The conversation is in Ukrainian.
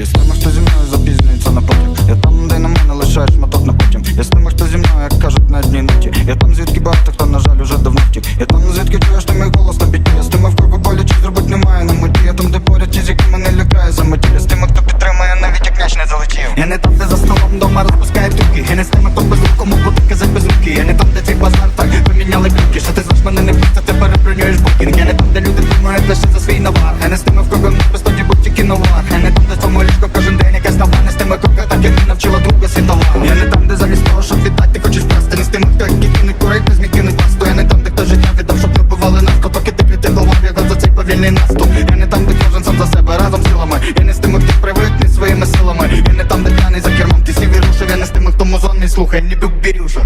Я з тими, хто зі мною запізнюється на потяг Я там, де на мене лишаєш моток на потім. Я з тими, хто зі мною, як кажуть, на одній ноті. Я там, звідки багато хто, на жаль, уже давно втік. Я там, звідки чуєш ти мій голос на біті. Я з тими, в кого боляче зробить немає на меті Я там, де поряд ті, з якими не лякає за меті. Я з тими, хто підтримує, навіть як м'яч не залетів. Я не там, де за столом дома розпускає трюки Я не з тими, хто без кому буде казать без Я не там, де цей базар так поміняли клюки Що ти звеш мене не просто, ти перебронюєш букінг Я не там, де люди думають лише за свій навар. Я не з тими, в кого повільний наступ. Я не там, де кожен сам за себе, разом силами Я не з тими, хто привикне своїми силами. Я не там, де п'яний за кермом, ти сів і рушив Я не з тими, хто музон не слухає, ні бюк бірюша